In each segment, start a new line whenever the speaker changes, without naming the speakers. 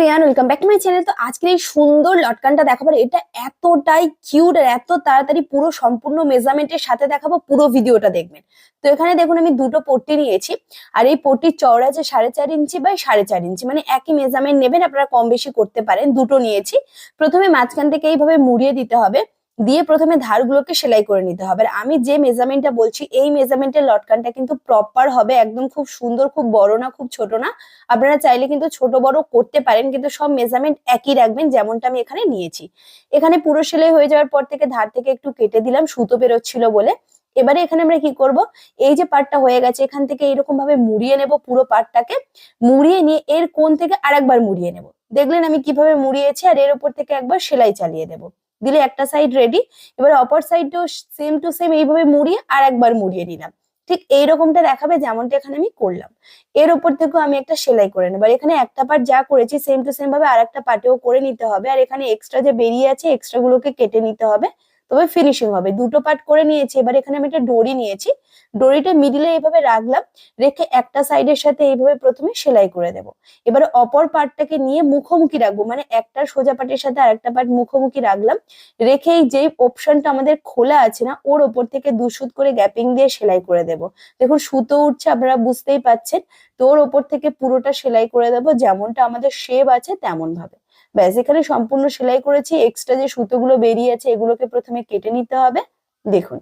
Everyone welcome back to my channel তো আজকের এই সুন্দর লটকানটা দেখাবার এটা এতটাই কিউট আর এত তাড়াতাড়ি পুরো সম্পূর্ণ মেজারমেন্টের সাথে দেখাবো, পুরো ভিডিওটা দেখবেন। তো এখানে দেখুন, আমি দুটো পট্টি নিয়েছি। আর এই পট্টির চওড়া আছে সাড়ে চার ইঞ্চি বাই সাড়ে চার ইঞ্চি মানে একই মেজারমেন্ট নেবেন, আপনারা কম বেশি করতে পারেন। দুটো নিয়েছি। প্রথমে মাঝখান থেকে এইভাবে মুড়িয়ে দিতে হবে। দিয়ে প্রথমে ধারগুলোকে সেলাই করে নিতে হবে। আর আমি যে মেজারমেন্টটা বলছি, এই মেজারমেন্টের লটকানটা কিন্তু প্রপার হবে, একদম খুব সুন্দর, খুব বড় না, খুব ছোট না। আপনারা চাইলে কিন্তু ছোট বড় করতে পারেন, কিন্তু সব মেজারমেন্ট একই রাখবেন যেমনটা আমি এখানে নিয়েছি। এখানে পুরো সেলাই হয়ে যাওয়ার পর থেকে ধার থেকে একটু কেটে দিলাম, সুতো বেরোচ্ছিল বলে। এবারে এখানে আমরা কি করব? এই যে পাটটা হয়ে গেছে, এখান থেকে এরকম ভাবে মুড়িয়ে নেব পুরো পাটটাকে মুড়িয়ে নিয়ে এর কোন থেকে আরেকবার মুড়িয়ে নেব। দেখলেন আমি কীভাবে মুড়িয়েছি, আর এর উপর থেকে একবার সেলাই চালিয়ে দেবো। দিলে একটা সাইড রেডি এবার অপর সাইডটাও সেম টু সেম এইভাবে মুড়িয়ে আর একবার মুড়িয়ে নিলাম। ঠিক এইরকমটা দেখাবে যেমনটা এখানে আমি করলাম। এর উপর থেকেও আমি একটা সেলাই করে নেব। আর এখানে একটা পার্ট যা করেছি সেম টু সেম ভাবে আর একটা পার্টেও করে নিতে হবে। আর এখানে এক্সট্রা যে বেরিয়ে আছে এক্সট্রা গুলোকে কেটে নিতে হবে। তবে ফিনিশিং হবে। দুটো পার্ট করে নিয়েছি। এবার এখানে আমি একটা ডরি নিয়েছি। ডরিটা মিডিলে এইভাবে রাখলাম, রেখে একটা সাইডের সাথে এইভাবে প্রথমে সেলাই করে দেব। এবারে অপর পার্টটাকে নিয়ে মুখোমুখি রাখব। মানে একটা সোজা পার্টের সাথে আরেকটা পার্ট মুখোমুখি রাখলাম। রেখে এই যে অপশনটা আমাদের খোলা আছে না, ওর ওপর থেকে দুসুত করে গ্যাপিং দিয়ে সেলাই করে দেব। দেখুন, সুতো উঠছে, আপনারা বুঝতেই পাচ্ছেন। তো ওর ওপর থেকে পুরোটা সেলাই করে দেব। যেমনটা আমাদের শেপ আছে তেমন ভাবে ব্যাস এখানে সম্পূর্ণ সেলাই করেছি এক্সট্রা যে সুতোগুলো বেরিয়ে আছে এগুলোকে প্রথমে কেটে নিতে হবে। দেখুন,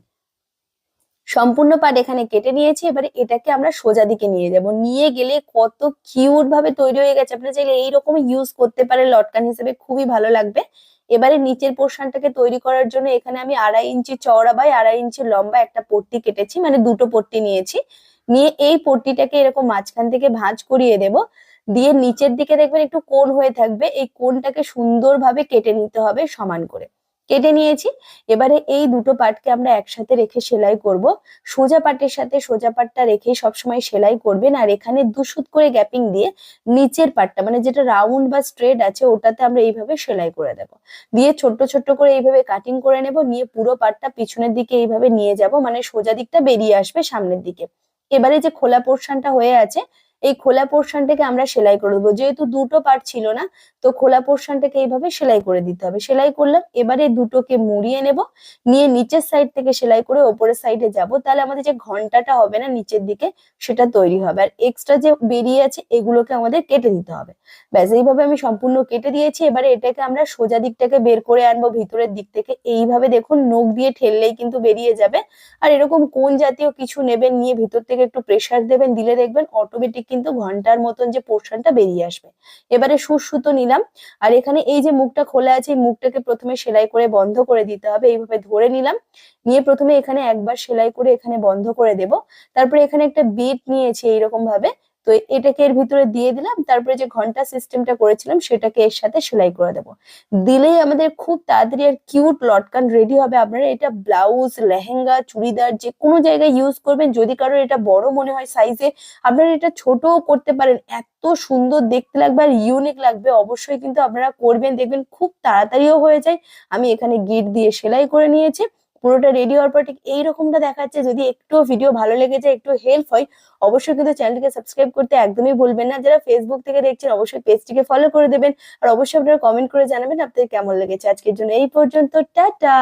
সম্পূর্ণ পাট এখানে কেটে নিয়েছি, এবারে এটাকে আমরা সোজা দিকে নিয়ে যাব। নিয়ে গেলে কত কিউট ভাবে তৈরি হয়ে গেছে। আপনারা চাইলে এইরকম ইউজ করতে পারেন, লটকান হিসেবে খুবই ভালো লাগবে। এবারে নিচের পোর্শনটাকে তৈরি করার জন্য এখানে আমি আড়াই ইঞ্চি চওড়া বাই আড়াই ইঞ্চি লম্বা একটা পট্টি কেটেছি মানে দুটো পট্টি নিয়েছি। নিয়ে এই পট্টিটাকে এরকম মাঝখান থেকে ভাঁজ করিয়ে দেব। দিয়ে নিচের দিকে দেখবেন একটু কোণ হয়ে থাকবে, এই কোণটাকে সুন্দরভাবে কেটে নিতে হবে সমান করে। কেটে নিয়েছি, এবারে এই দুটো পার্টকে আমরা একসাথে রেখে সেলাই করব। সোজা পাটের সাথে সোজা পাটটা রেখে সবসময় সেলাই করবেন আর এখানে দুশুত করে গ্যাপিং দিয়ে নিচের পাটটা মানে যেটা রাউন্ড বা স্ট্রেট আছে ওটাতে আমরা এইভাবে সেলাই করে দেব। দিয়ে ছোট্ট ছোট্ট করে এইভাবে কাটিং করে নেব, নিয়ে পুরো পাটটা পিছনের দিকে এইভাবে নিয়ে যাব মানে সোজা দিকটা বেরিয়ে আসবে সামনের দিকে। এবারে যে খোলা পোর্শনটা হয়ে আছে এই খোলা পোর্শনটাকে আমরা সেলাই করে দেবো। যেহেতু দুটো পার্ট ছিল না, তো খোলা পোর্শনটাকে এইভাবে সেলাই করে দিতে হবে। সেলাই করলাম, এবারে দুটোকে মুড়িয়ে নেব, নিয়ে নিচের সাইড থেকে সেলাই করে ওপরের সাইডে যাব। তাহলে আমাদের যে ঘন্টাটা হবে না নিচের দিকে, সেটা তৈরি হবে। আর এক্সট্রা যে বেরিয়ে আছে, এগুলোকে আমাদের কেটে দিতে হবে। ব্যাস, এইভাবে আমি সম্পূর্ণ কেটে দিয়েছি। এবারে এটাকে আমরা সোজা দিকটাকে বের করে আনব, ভিতরের দিক থেকে। এইভাবে দেখুন, নখ দিয়ে ঠেললেই কিন্তু বেরিয়ে যাবে। আর এরকম কোন জাতীয় কিছু নেবেন, নিয়ে ভিতর থেকে একটু প্রেসার দেবেন, দিলে দেখবেন অটোমেটিক কিন্তু ঘণ্টার মতন যে পোর্শনটা বেরিয়ে আসবে। এবারে সুসুতো নিলাম। আর এখানে এই যে মুখটা খোলা আছে, এই মুখটাকে প্রথমে সেলাই করে বন্ধ করে দিতে হবে। এইভাবে ধরে নিলাম। নিয়ে প্রথমে এখানে একবার সেলাই করে এখানে বন্ধ করে দেব। তারপরে এখানে একটা বিট নিয়েছি এইরকম ভাবে তো এটাকে এর ভিতরে দিয়ে দিলাম, তারপরে যে ঘণ্টা সিস্টেমটা করেছিলাম সেটাকে এর সাথে সেলাই করে দেব। দিলেই আমাদের খুব তাড়াতাড়ি আর কিউট লটকান রেডি হবে আপনারা, এটা ব্লাউজ লেহেঙ্গা, চুড়িদার যে কোনো জায়গায় ইউজ করবেন, যদি কারোর এটা বড় মনে হয় সাইজে আপনারা এটা ছোটও করতে পারেন, এত সুন্দর দেখতে লাগবে আর ইউনিক লাগবে, অবশ্যই কিন্তু আপনারা করবেন, দেখবেন খুব তাড়াতাড়িও হয়ে যায়। আমি এখানে গিট দিয়ে সেলাই করে নিয়েছি। পুরোটা রেডি হওয়ার পর ঠিক এইরকমটা দেখাচ্ছে। যদি একটু ভিডিও ভালো লেগে যায় একটু হেল্প হয়, অবশ্যই কিন্তু চ্যানেলটিকে সাবস্ক্রাইব করতে একদমই ভুলবেন না। যারা ফেসবুক থেকে দেখছেন, অবশ্যই পেজটিকে ফলো করে দেবেন। আর অবশ্যই আপনারা কমেন্ট করে জানাবেন আপনাদের কেমন লেগেছে আজকের জন্য। এই পর্যন্ত, টাটা!